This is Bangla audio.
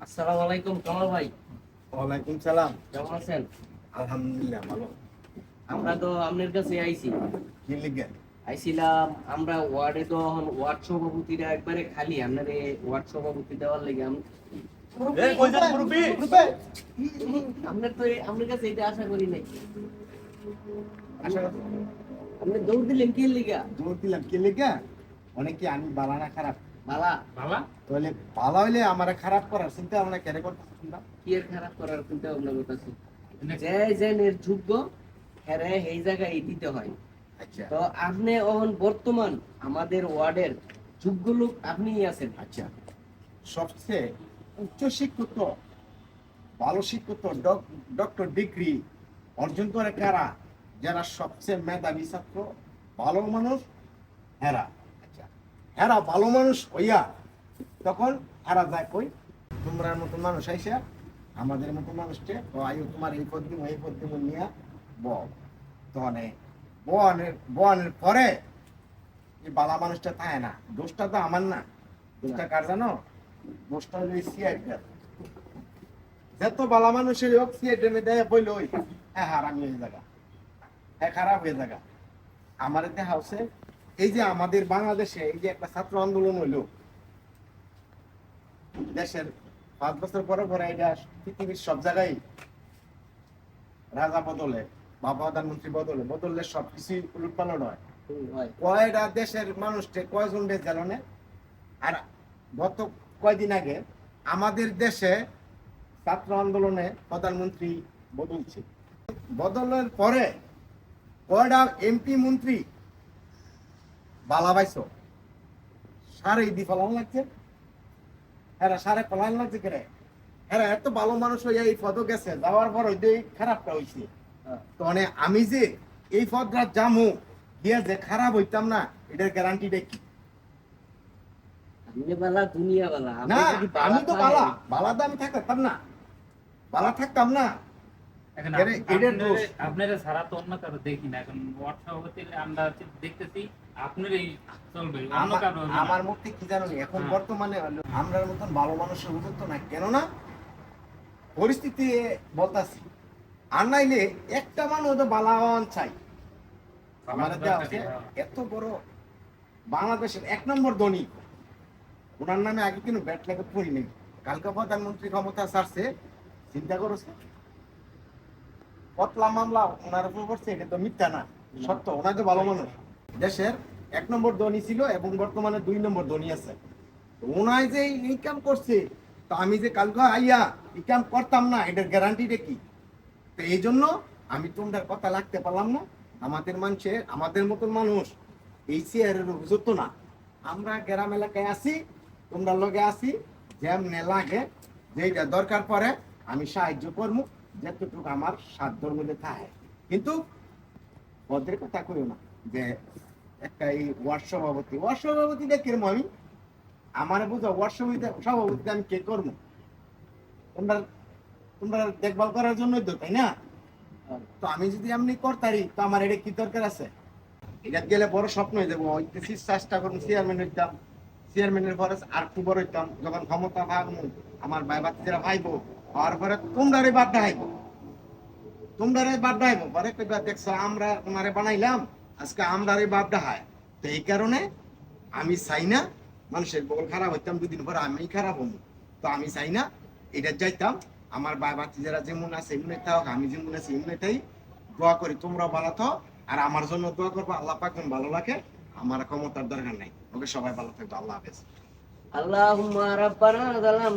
আসসালামু আলাইকুম কামাল ভাই। ওয়ালাইকুম সালাম। কেমন আছেন? আলহামদুলিল্লাহ ভালো। আমরা তো আপনার কাছে আইছি। কি লিখে আইছিলাম আমরা ওয়ার্ডে তো ওয়ার্ড সভাপতিরা একবারে খালি আপনার ওয়ার্ড সভাপতি দেওয়ার লেগে আম- এ কই যান মুরব্বি? আপনার তো আপনার কাছে এটা আশা করি নাই। আশা আপনি দৌড় দিলেন কি লিগা? জোর দিলাম কি লিখে অনেকে আমি বালা না খারাপ? বালা? তাহলে ভালো হইলে আমার খারাপ করার চিন্তা না? কি এর খারাপ করার চিন্তা ভাবনা করতেছি যে যোগ্য হ্যাঁ এই জায়গায় দিতে হয়। আচ্ছা। তো আপনি এখন বর্তমান আমাদের ওয়ার্ডের যোগ্য লোক আপনিই আছেন। আচ্ছা। সবচেয়ে উচ্চ শিক্ষিত ভালো শিক্ষিত ডক্টর ডিগ্রি অর্জন করে কারা? যারা সবচেয়ে মেধাবী ছাত্র, ভালো মানুষ, হেরা। আচ্ছা হেরা ভালো মানুষ হইয়া তখন হেরা যায় কই? তোমরা মতো মানুষ আইসা, আমাদের মতো মানুষকে ও আয়ু তোমার এই পদ দিব এই পদ দিব নিয়া বল। তখন বনের বনের পরে এই বালা মানুষটা থাকে না, দোষটা তো আমার না। দোষটা কার জানো? দোষটা হলো সিআইটার যত বালা মানুষের হোক সিআইটার মধ্যে বইল ওই হ্যাঁ হারামি হয়ে জায়গা হ্যাঁ খারাপ হয়ে জায়গা আমার এতে হাউসে এই যে আমাদের বাংলাদেশে এই যে একটা ছাত্র আন্দোলন হইল দেশের পাঁচ বছর পরে পরে এটা পৃথিবীর সব জায়গায় রাজা বদলে বা প্রধানমন্ত্রী বদলে বদললে সবকিছুই উলট পালট হয়। কয়টা দেশের মানুষকে কয়জন বেশ জানে আর গত কয়দিন আগে আমাদের দেশে ছাত্র আন্দোলনে প্রধানমন্ত্রী বদলছে। বদলের পরে কয়টা এমপি মন্ত্রী বালা পাইছ সারে দি ফলান লাগছে। হ্যাঁ সারে ফলান লাগছে কেরে? হ্যাঁ এত ভালো মানুষ হইয়া এই পদ গেছে যাওয়ার পর ওই খারাপটা হইছে। হ্যাঁ। তো মানে আমি যে এই পদটা জামু দিয়া যে খারাপ হইতাম না এটার গ্যারান্টিটা কি? বালা না আমি তো বালা বালা। তো আমি থাকতাম না। বালা থাকতাম না। এখন এরে- আপ- এদের আপনারে- দোষ। আপনারে ছাড়া তো অন্য কারও দেখি না। এখন ওয়ার্ড আমরা চি- দেখতেছি আপনারই চলবে অন্য কারও হবে না। আমার কি জানো এখন হ্যাঁ। বর্তমানে আমরার মতন ভালো মানুষের বুঝতো না কেননা পরিস্থিতি বলতাছি আর নাইলে একটা মানুষ তো বালাওয়ান চাই। আমার এত বড় বাংলাদেশের এক নম্বর ধনী। ওনার নামে আগে কিন্তু ব্যাট লেগে পড়ি নেই কালকে প্রধানমন্ত্রী ক্ষমতা ছাড়ছে চিন্তা করছে পতলা মামলা, ওনার উপর পড়ছে, এটা তো মিথ্যা না, সত্য, ওনার তো ভালো মানুষ। দেশের এক নম্বর ধনী ছিল এবং বর্তমানে দুই নম্বর ধনী আছে। ওনায় যে ইনকাম করছে, তো আমি যে কালকে আইয়া ইনকাম করতাম না, এটার গ্যারান্টিটা কি? তো এই জন্য আমি তোমাদের কথা লাগতে পারলাম না। আমাদের মানুষের, আমাদের মতন মানুষ এই চেয়ারের বুঝত না। আমরা গ্রাম এলাকায় আসি তোমরা লগে আছি, যেমনে লাগে যেটা দরকার পড়ে আমি সাহায্য করব, যতটুকু আমার সাধ্যর মধ্যে থাকে। কিন্তু ওদের কথা কইও না, যে একটা এই ওয়ার্ড সভাপতি ওয়ার্ড সভাপতি কিরম আমি? আমার বুঝো ওয়ার্ড সভাপতি সভাপতি আমি কে করব? তোমরা তোমরা দেখভাল করার জন্যই তো, তাই না? তো আমি যদি এমনি করতারি, তো আমার এটা কি দরকার আছে? এটা গেলে বড় স্বপ্ন হয়ে যাব চেষ্টা করব চেয়ারম্যান হইতাম চেয়ারম্যানের পরে আর একটু বড় হইতাম, যখন ক্ষমতা ভাগবো আমার ভাই বাচ্চারা ভাইবো বাদ বাদ পরে কইবা আমরা ওনারে বানাইলাম, আজকে আমরারে বাদ তো এই কারণে আমি চাই না মানুষের বগল খারাপ হইতাম, দুদিন পরে আমি খারাপ হব। তো আমি চাই না, এটা যাইতাম। আমার ভাই বাচ্চারা যেমন আছে, এমনি থাক, আমি যেমন আছি, এমনি তাই দোয়া করি তোমরা ভালো থাও। আর আমার জন্য দোয়া করব, আল্লাহ পাক ভালো লাগে আমার ক্ষমতার দরকার নাই। ওকে সবাই ভালো থাকবে, আল্লাহ হাফেজ। যালাম